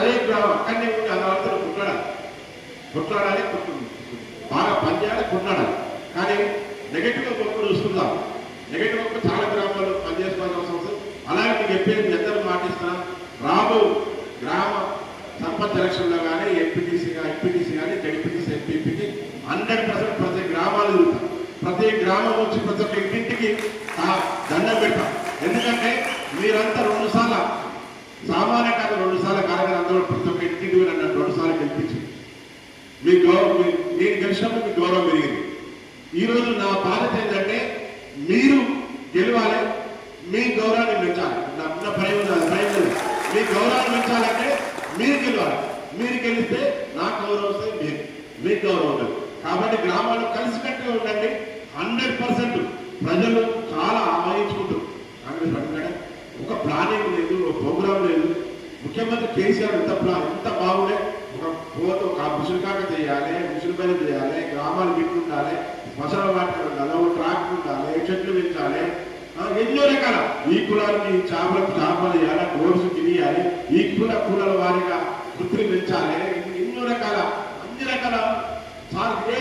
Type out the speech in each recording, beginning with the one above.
అదే గ్రామం. అక్కడనే ఉండి అదంతా కొట్లాడాలి కొట్లాడాలి కొట్టు- బాగా పనిచేయాలి కొట్లాడాలి కానీ నెగటివ్ ఒకటి చూసుకుందాం. నెగటివ్ ఒక చాలా గ్రామాలు పనిచేసుకోవాల్సిన అవసరం అలాంటి అలాగే మీకు చెప్పేది మీ అందరూ మాటిస్తున్నా రాబో గ్రామ సర్పంచ్ ఎలక్షన్లో కానీ ఎంపీటీసీగా ఎంపీటీసీ కానీ జడ్పీటీసీ ఎంపీపీకి హండ్రెడ్ పర్సెంట్ ప్రతి గ్రామాలు తిరుగుతాం. ప్రతి గ్రామం వచ్చి ప్రతి ఒక్క ఇంటింటికి ఆ దండం పెడతాం. ఎందుకంటే మీరంతా రెండు సార్లు సామాన్య కాదు రెండు సార్లు కార్యక్రమం అందరూ ప్రతి ఒక్క ఇంటికి పోయి నన్ను రెండు సార్లు గెలిపించింది మీ గౌరవం మీ- నేను గెలిచినప్పుడు మీ గౌరవం పెరిగింది. ఈరోజు నా బాధ్యత ఏంటంటే మీరు గెలవాలి మీ గౌరవాన్ని పెంచాలి. నా భయం భయం లేదు. మీ గౌరవాన్ని పెంచాలంటే మీరు గెలవాలి. మీరు గెలిస్తే నా గౌరవం వస్తే మీరు. మీ గౌరవం ఉండదు కాబట్టి గ్రామాలు కలిసికట్టుగా ఉండండి. హండ్రెడ్ పర్సెంట్ ప్రజలు చాలా ఆమోదించుకుంటారు. కాంగ్రెస్ పట్టుకుంటే ఒక ప్లానింగ్ లేదు ఒక ప్రోగ్రామ్ లేదు. ముఖ్యమంత్రి కేసీఆర్ ఎంత ప్లాన్ ఎంత బాగుండే? ఒక పోత ఒక ముసులు చేయాలి ముసులు పని చేయాలి గ్రామాలు గిట్లు ఉండాలి శ్మశాన వాటికి ఉండాలి ఒక ట్రాక్ ఉండాలి చెట్లు పెంచాలి. ఎన్నో రకాల ఈ కులానికి చేపలకు చేపలు వేయాలి గోర్సు తినియాలి ఈ కుల కులాల వారిగా వృత్తిని పెంచాలి. ఎన్నో రకాల అన్ని రకాల సార్ ఏ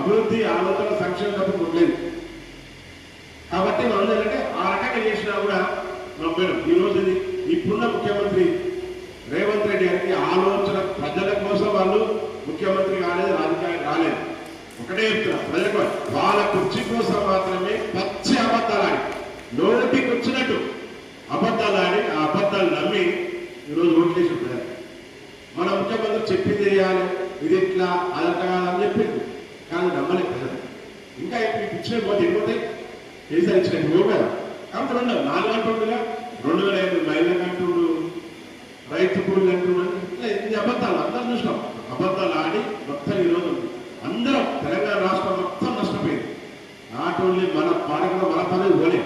అభివృద్ధి ఆలోచన సంక్షేమ తప్ప ఉండలేదు కాబట్టి మనం ఏంటంటే ఆ రకంగా చేసినా కూడా మనం పోయినాం. ఈ రోజు ఇది ఇప్పుడున్న ముఖ్యమంత్రి రేవంత్ రెడ్డి గారికి ఆలోచన ప్రజల కోసం వాళ్ళు ముఖ్యమంత్రి కాలేదు రాజకీయాలు రాలేదు ఒకటే చెప్తున్నా ప్రజల కోసం వాళ్ళ కుర్చీ కోసం మాత్రమే పచ్చి అబద్ధాలు ఆడి. నోటికి వచ్చినట్టు అబద్ధాలు ఆడి ఆ అబద్ధాలు నమ్మి ఈరోజు ఓటు చేసి ప్రజలు మన ముఖ్యమంత్రి చెప్పింది చేయాలి ఇది ఇట్లా అదంతా కాదని చెప్పింది కానీ నమ్మలేదు ప్రజలు. ఇంకా ఇచ్చిన పోతే ఎన్ని కేసీఆర్ ఇచ్చిన ఇవ్వవు కాబట్టి రెండు నాలుగు అంటుండగా రెండు వేల ఐదు మైళ్ళకి అంటుండు రైతు కూలీలు అంటున్నాడు ఇట్లా ఇన్ని అబద్ధాలు? అందరం చూసినాం. అబద్ధాలు ఆడి మొత్తం ఈరోజు అందరం తెలంగాణ రాష్ట్రం మొత్తం నష్టపోయింది నాట్ ఓన్లీ మన పాడకుండా మన పదవి పోలే.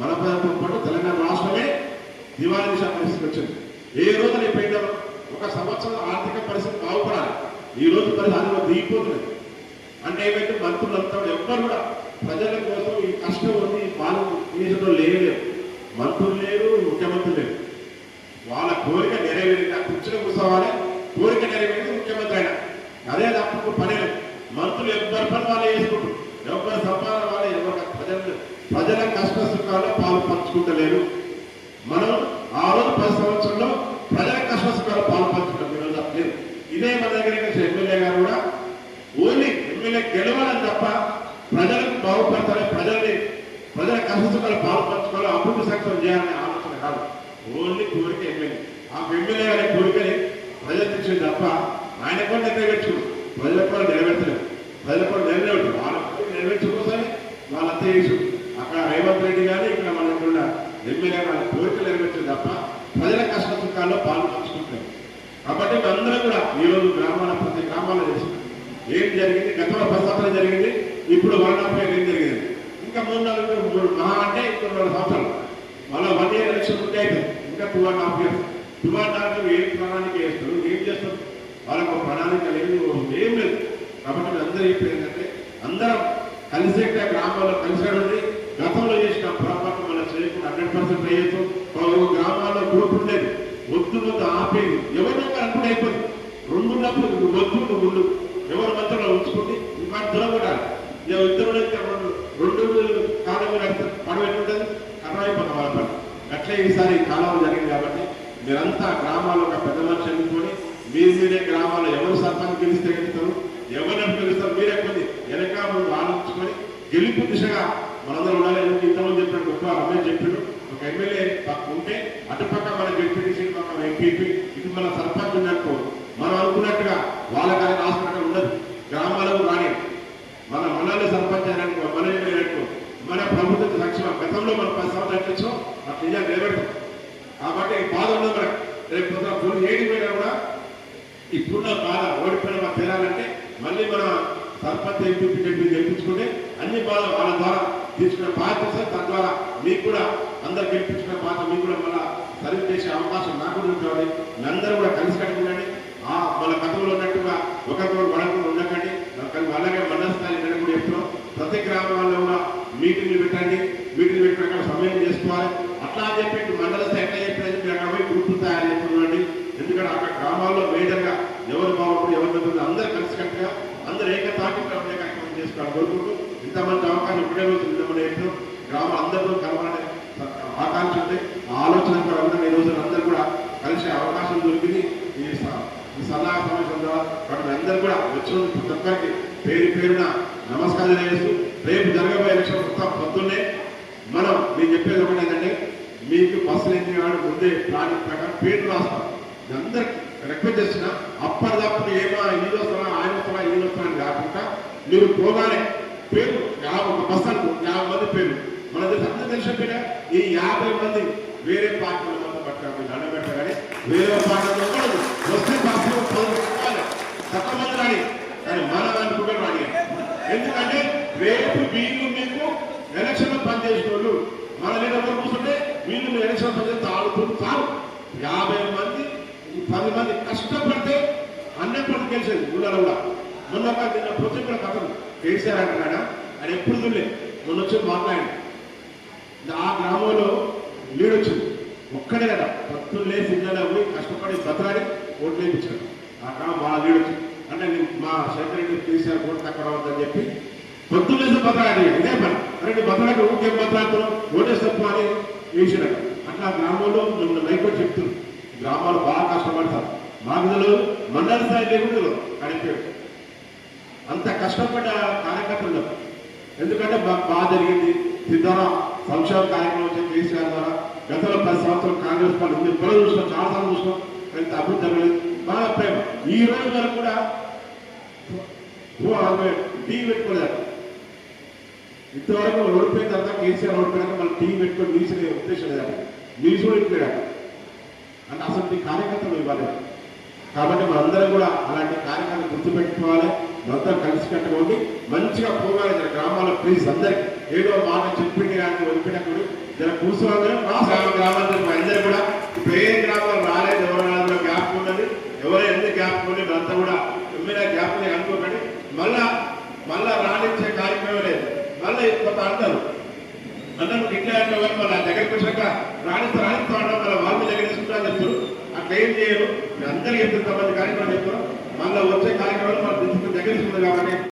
మన పదవితో పాటు తెలంగాణ రాష్ట్రమే దివాళీ దిశ వచ్చింది ఏ రోజు నీ పెట్టాను ఒక సంవత్సరం ఆర్థిక పరిస్థితి బాగుపడాలి. ఈ రోజు పరిస్థితి అందులో దిగిపోతుంది అంటే ఏమైతే మంత్రులంతా కూడా ఎవ్వరు కూడా ప్రజల కోసం ఈ కష్టం ఉంది ఈ బాధ తీర్చడం లేదు. మంత్రులు లేరు ముఖ్యమంత్రి లేరు. వాళ్ళ కోరిక నెరవేరిన కూర్చుని కూర్చోవాలి కోరిక నెరవేరింది ముఖ్యమంత్రి అయినా అదే తప్పకు పని లేదు మంత్రులు ఎవ్వరి పని వాళ్ళు చేసుకుంటారు ఎవరి సంపాదన వాళ్ళు ఎవరు ప్రజలు ప్రజల కష్ట సుఖాల్లో పాలు పంచుకుంటలేరు మనం ఆ రోజు పది సంవత్సరంలో ప్రజా కష్ట సుఖాలు పాలు పంచుకుంటాం ఈరోజు తప్పలేదు ఇదే మన దగ్గర ఎమ్మెల్యే గారు కూడా ఓన్లీ ఎమ్మెల్యే గెలవాలని తప్ప ప్రజలకు బాగుపడతారు ప్రజల్ని ప్రజల కష్టసుఖాలు పాలు పంచుకోవాలి అభివృద్ధి సంక్షేమం చేయాలనే ఆలోచన కాదు. ఓన్లీ కోరిక ఎమ్మెల్యే. ఆ ఎమ్మెల్యే గారి కోరికని ప్రజలు తెచ్చింది తప్ప ఆయన కూడా నెరవేర్చు ప్రజలకు కూడా నెరవేర్చలేదు ప్రజలకు కూడా నెరవేర్చు వాళ్ళ నెరవేర్చుకోసని వాళ్ళంతా చేసు అక్కడ రేవంత్ రెడ్డి గారు ఇక్కడ మన కూడా ఎమ్మెల్యే వాళ్ళ కోరికలు నెరవేర్చింది తప్ప ప్రజల కష్ట సుఖాల్లో పాలు పంచుకుంటారు కాబట్టి అందరం కూడా ఈ రోజు గ్రామాల ప్రతి గ్రామాల్లో చేసినాం ఏం జరిగింది గతంలో పది సంవత్సరాలు జరిగింది ఇప్పుడు వన్ హాఫ్ ఇయర్ ఏం జరిగింది? ఇంకా మూడు నాలుగు మూడు మహా అంటే ఇంకా రెండు సంవత్సరాలు. మళ్ళీ వన్ ఇయర్ ఎలక్షన్ ఉంటే అయితే ఇంకా two and half years. Two and half year ఏం ప్రణాళిక చేస్తారు? ఏం చేస్తారు? వాళ్ళకు ప్రణాళిక లేదు ఏం లేదు. కాబట్టి నేను అందరూ చెప్పేది ఏంటంటే అందరం కలిసే గ్రామాల్లో కలిసి ఉండి గతంలో చేసిన పొరపాటు మనం చేయకుండా హండ్రెడ్ పర్సెంట్ చేయొచ్చు ఒక గ్రామాల్లో గ్రూప్ ఉండేది వద్దు వద్దు ఆపేది. ఎవరినో అనుకుంటే అయిపోయింది రెండు ఉన్నప్పుడు వద్దు నువ్వు ఉండు ఎవరి మధ్యలో ఉంచుకుంది ఇంకా దొరకడాలి ఇద్దరు రెండు రెండు కాలం పడవ ఎట్లుంటుంది కర్రైపోతాం వాళ్ళ పని అట్లే ఈసారి ఈ కాలం జరిగింది కాబట్టి మీరంతా గ్రామాల్లో ఒక పెద్ద మనిషి ఎన్నుకొని మీరు మీరే గ్రామాల్లో ఎవరు సర్పంచ్ గెలిస్తే గెలుస్తారు ఎవరిని గెలుస్తారు మీరే కొన్ని వెనక ఆలోచించుకొని గెలుపు దిశగా మనందరూ ఉండాలి. ఎందుకు ఇంతమంది చెప్పినట్టు గొప్ప రమేష్ చెప్పాడు. ఒక ఎమ్మెల్యే ఉంటే అటుపక్క మన డిప్యూటీ సీట్ పక్క ఎంపీపీ ఇటు మన సర్పంచ్ ఉన్నట్టు మనం అనుకున్నట్టుగా వాళ్ళకి హాస్పిటల్ ఉండదు గ్రామాలకు రాని మన మనల్ని సర్పంచ్ అయినట్టు మన అయినట్టు మన ప్రభుత్వ సంక్షేమ గతంలో మనం పది సంవత్సరాలు ఇచ్చాం అట్లా నిజంగా నిలబెడతాం కాబట్టి ఈ బాధ ఉన్నది మనకు రేపు పొద్దున ఫుల్ ఏడి పోయినా కూడా ఇప్పుడున్న బాధ ఓడిపోయిన మన తీరాలంటే మళ్ళీ మన సర్పంచ్ ఎంపీ ఎంపీ గెలిపించుకుంటే అన్ని బాధలు వాళ్ళ ద్వారా తీసుకునే బాధ్యత సార్ తద్వారా మీకు కూడా అందరు గెలిపించుకునే బాధ మీకు కూడా మళ్ళీ సర్వీస్ చేసే అవకాశం నాకు ఉంటుంది. మీ అందరూ కూడా కలిసి కట్టుకుండండి ఆ మన గతంలో ఉన్నట్టుగా ఒకరికొకరు పడకుండా ఉండకండి. అలాగే మండల స్థాయి నేను కూడా చెప్తున్నాం. ప్రతి గ్రామాల్లో కూడా మీటింగ్లు పెట్టండి. మీటింగ్ పెట్టిన సమయం చేసుకోవాలి. అట్లా చెప్పి మండల స్థాయి ఎట్లా చెప్పినది మీరు అక్కడ పోయి గ్రూపులు తయారు చేస్తున్నాండి ఎందుకంటే అక్కడ గ్రామ గ్రామాల్లో మేజర్గా ఎవరు బాగుంటుంది ఎవరు పెద్దది అందరూ కలిసికట్టుగా అందరూ ఏకతాటిగా ఉండే చేసుకోవాలి కోరుకుంటూ ఇంతమంది అవకాశం ఇప్పుడే రోజు ఇంతమంది ఎన్నో గ్రామం అందరితో కలవాలనే ఆకాంక్ష ఉంది. ఆ ఆలోచన కూడా అందరూ ఈ రోజు అందరూ కూడా కలిసే అవకాశం దొరికింది. ఈ సలహా సమావేశం ద్వారా వాటి అందరూ కూడా వచ్చిన ప్రతి ఒక్కరికి పేరు పేరున నమస్కారం చేస్తూ రేపు జరగబోయే ఎలక్షన్ మొత్తం పొద్దున్నే మనం నేను చెప్పేది ఒకటి ఏంటంటే మీకు బస్సులు ఎన్ని వాడు ముందే ప్లానింగ్ ప్రకారం పేరు రాస్తాం అందరికీ రిక్వెస్ట్ చేసిన అప్పటిదప్పుడు ఏమో ఇది వస్తున్నా ఆయన వస్తున్నా ఇది వస్తున్నా అని కాకుండా మీరు పోగానే పేరు యాభై ఒక బస్ అనుకో యాభై మంది పేరు. మన దగ్గర అందరూ తెలిసిన పేరే. ఈ యాభై మంది వేరే పార్టీల మంది పట్టాలి దండబెట్ట వేరే పార్టీలో ఉండదు వస్తే బస్సులో పది రూపాయలు తక్కువ మంది రాని కానీ మన అనుకుంటే రాని. ఎందుకంటే రేపు వీళ్ళు మీకు ఎలక్షన్లో పనిచేసిన వాళ్ళు మన మీద కూర్చుంటే వీళ్ళు మీరు ఎలక్షన్ పనిచేస్తే తాగుతుంది చాలు యాభై మంది ఈ పది మంది కష్టపడితే అన్నప్పుడు గెలిచేది ఊళ్ళలో కూడా. మొన్న ఒక నిన్న ప్రొజెక్టుల కథలు కేసీఆర్ అంటున్నాడా ఆయన ఎప్పుడు చూడలే. మొన్న వచ్చి మాట్లాడి ఆ గ్రామంలో లీడొచ్చింది ఒక్కడే కదా. భక్తులు లేసి పోయి కష్టపడి బతలాడి ఓట్లు వేయించాడు ఆ గ్రామం బాగా లీడొచ్చింది అంటే నేను మా శేఖర్ రెడ్డి కేసీఆర్ ఓటు తక్కువ అని చెప్పి పొద్దున్న బతలాడి ఇదే పని. అరే నీ బతలాడి ఊరికేం బతలాడుతున్నావు ఓటేసి తప్పు అని వేసినాడు అట్లా గ్రామంలో నిన్న మైకో చెప్తున్నాను గ్రామాలు బాగా కష్టపడతారు. మాగుదలు మండల స్థాయి లేకుండా కనిపాడు అంత కష్టపడ్డ కార్యకర్తలు ఎందుకంటే బాగా జరిగింది. సిద్ధారా సంక్షేమ కార్యక్రమం వచ్చి కేసీఆర్ ద్వారా గతంలో పది సంవత్సరాలు కాంగ్రెస్ పార్టీ ఉంది. ఇప్పుడు చూసినాం చాలా సార్లు చూసినాం. ఎంత అభివృద్ధి జరగలేదు. బాగా ప్రేమ. ఈ రోజు వరకు కూడా ఓ టీ పెట్టుకోలేదు. ఇంతవరకు ఓడిపోయిన తర్వాత కేసీఆర్ ఓడిపోయాక మళ్ళీ టీ పెట్టుకొని నిలిచిన ఉద్దేశం లేదా. నీసు కూడా అంటే అసలు మీ కార్యకర్తలు ఇవ్వాలి. కాబట్టి మనందరం కూడా అలాంటి కార్యక్రమాలు గుర్తుపెట్టుకోవాలి. మొత్తం కలిసి కట్టుకోండి మంచిగా పోగాలి జర గ్రామాల ప్లీజ్ అందరికి ఏదో మాట చెప్పింది కానీ వదిలిపెట్టకూడదు జర కూర్చోవాలి. రాష్ట్ర గ్రామాలు అందరూ కూడా ఇప్పుడు ఏ గ్రామాలు రాలేదు ఎవరు గ్యాప్ ఉన్నది. ఎవరు ఎన్ని గ్యాప్ ఉన్నది అంతా కూడా ఎమ్మెల్యే గ్యాప్ అనుకోకండి. మళ్ళా మళ్ళా రాణించే కార్యక్రమం లేదు. మళ్ళీ కొంత అంటారు. అందరూ ఇట్లా అంటే వాళ్ళు మళ్ళీ దగ్గరికి వచ్చాక రాణిస్తా రాణిస్తా అంటాం మళ్ళీ వాళ్ళు దగ్గర తీసుకుంటా చెప్తారు అట్లా ఏం చేయరు? అందరూ చెప్తారు మంది కార్యక్రమం చెప్తారు మళ్ళీ వచ్చే కార్యక్రమాలు మన దగ్గర తీసుకుంటారు కాబట్టి